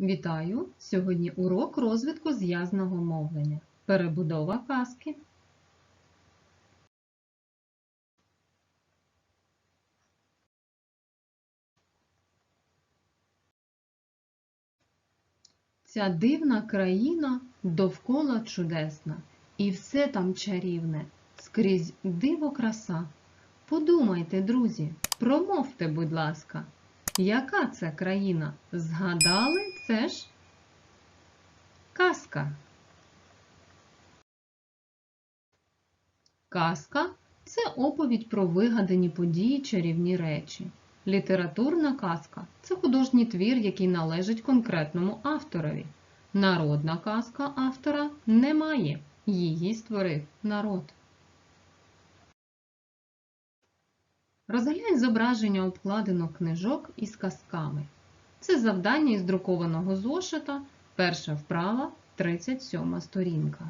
Вітаю! Сьогодні урок розвитку зв'язного мовлення. Перебудова казки. Ця дивна країна довкола чудесна, і все там чарівне, скрізь диво краса. Подумайте, друзі, промовте, будь ласка, яка це країна? Згадали? Це ж казка. Казка це оповідь про вигадані події, чарівні речі. Літературна казка це художній твір, який належить конкретному авторові. Народна казка автора немає. Її створив народ. Розглянь зображення обкладинок книжок із казками. Це завдання із друкованого зошита, перша вправа, 37 сторінка.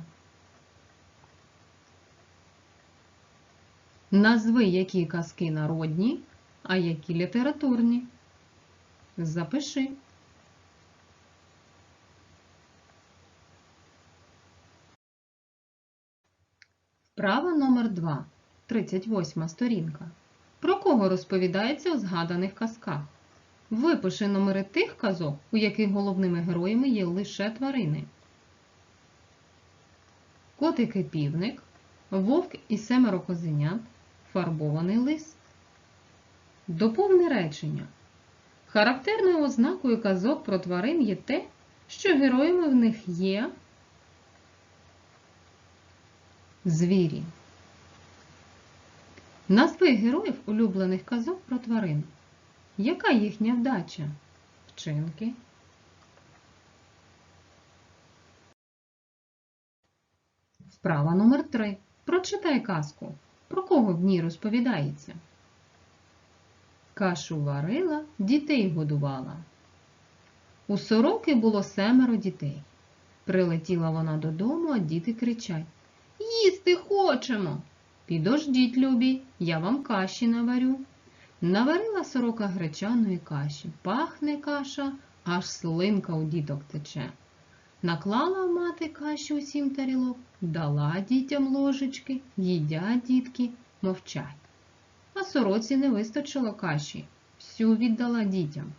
Назви, які казки народні, а які літературні. Запиши. Вправа номер 2, 38 сторінка. Про кого розповідається у згаданих казках? Випиши номери тих казок, у яких головними героями є лише тварини. Котики півник, вовк і семеро козенят, фарбований лис. Доповни речення. Характерною ознакою казок про тварин є те, що героями в них є звірі. Назви героїв улюблених казок про тварин. Яка їхня вдача? Вчинки. Вправа номер 3. Прочитай казку. Про кого в ній розповідається? Кашу варила, дітей годувала. У сороки було семеро дітей. Прилетіла вона додому, а діти кричать Їсти хочемо. Підождіть, любі, я вам каші наварю. Наварила сорока гречаної каші. Пахне каша, аж слинка у діток тече. Наклала мати каші у сім тарілок, дала дітям ложечки, їдять дітки, мовчать. А сороці не вистачило каші, всю віддала дітям.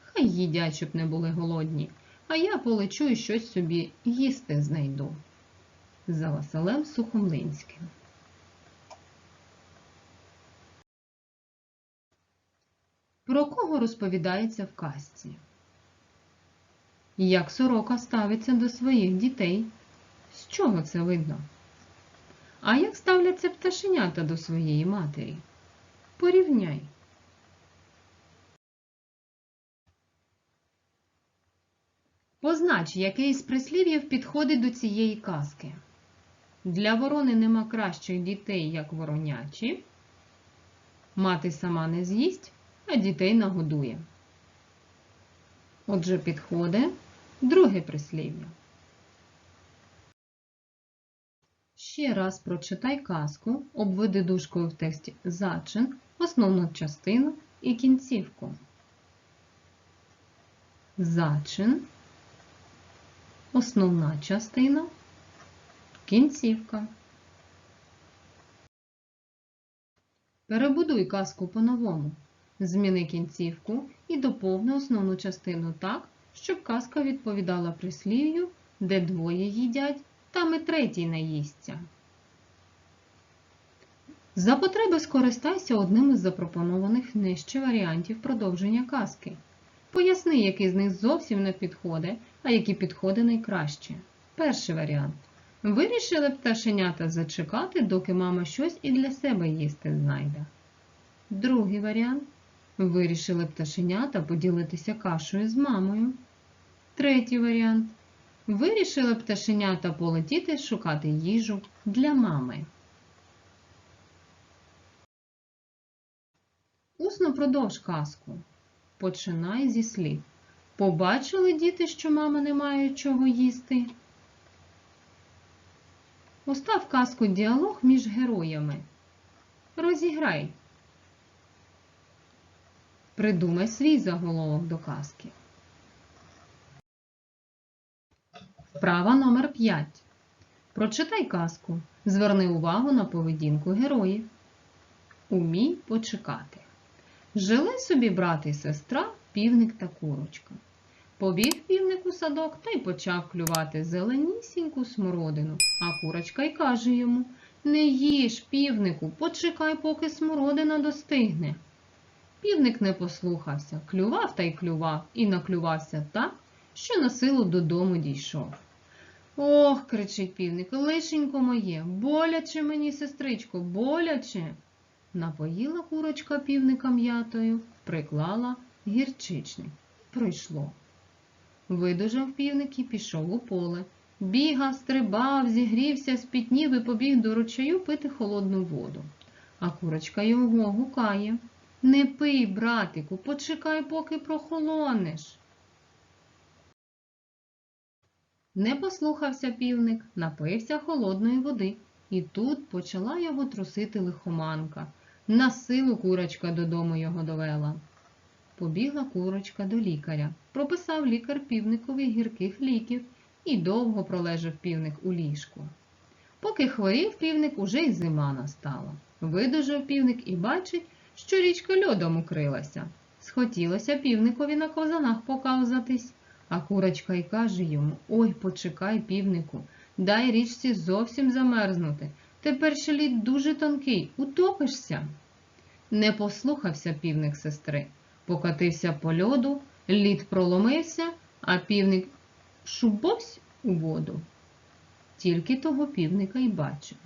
Хай їдять, щоб не були голодні, а я полечу і щось собі їсти знайду. За Василем Сухомлинським. Про кого розповідається в казці? Як сорока ставиться до своїх дітей? З чого це видно? А як ставляться пташенята до своєї матері? Порівняй. Познач, який із прислів'їв підходить до цієї казки. Для ворони нема кращих дітей, як воронячі. Мати сама не з'їсть, а дітей нагодує. Отже, підходить друге прислів'я. Ще раз прочитай казку, обведи дужкою в тексті зачин, основну частину і кінцівку. Зачин, основна частина, кінцівка. Перебудуй казку по-новому. Зміни кінцівку і доповни основну частину так, щоб казка відповідала прислів'ю, де двоє їдять, там і третій наїсться. За потреби скористайся одним із запропонованих нижче варіантів продовження казки. Поясни, який з них зовсім не підходить, а які підходить найкраще. Перший варіант. Вирішили пташенята зачекати, доки мама щось і для себе їсти знайде. Другий варіант. Вирішили пташенята поділитися кашею з мамою. Третій варіант. Вирішили пташенята полетіти шукати їжу для мами. Усно продовж казку. Починай зі слів. Побачили діти, що мама не має чого їсти. Устав казку діалог між героями. Розіграй. Придумай свій заголовок до казки. Вправа номер 5. Прочитай казку. Зверни увагу на поведінку героїв. Умій почекати. Жили собі брат і сестра, півник та курочка. Побіг півник у садок та й почав клювати зеленісіньку смородину, а курочка й каже йому Не їж, півнику, почекай, поки смородина достигне. Півник не послухався, клював та й клював, і наклювався так, що на силу додому дійшов. Ох, кричить півник, лишенько моє, боляче мені, сестричко, боляче. Напоїла курочка півника м'ятою, приклала гірчичник. Пройшло. Видужав півник і пішов у поле. Бігав, стрибав, зігрівся, спітнів і побіг до ручаю пити холодну воду. А курочка його гукає. Не пий, братику, почекай, поки прохолонеш. Не послухався півник, напився холодної води, і тут почала його трусити лихоманка. На силу курочка додому його довела. Побігла курочка до лікаря. Прописав лікар півникові гірких ліків і довго пролежав півник у ліжку. Поки хворів півник, уже й зима настала. Видужав півник і бачить, що річка льодом укрилася. Схотілося півникові на ковзанах показатись. А курочка й каже йому Ой, почекай, півнику, дай річці зовсім замерзнути. Тепер ще лід дуже тонкий, утопишся. Не послухався півник сестри, покатився по льоду, лід проломився, а півник шубовсь у воду. Тільки того півника й бачили.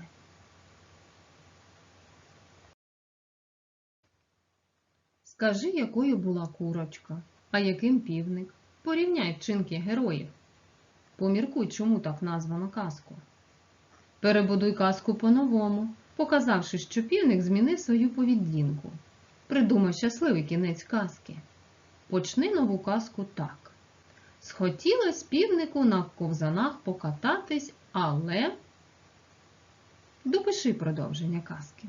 Скажи, якою була курочка, а яким півник? Порівняй вчинки героїв. Поміркуй, чому так названо казку. Перебудуй казку по-новому, показавши, що півник змінив свою поведінку. Придумай щасливий кінець казки. Почни нову казку так. Схотілось півнику на ковзанах покататись, але допиши продовження казки.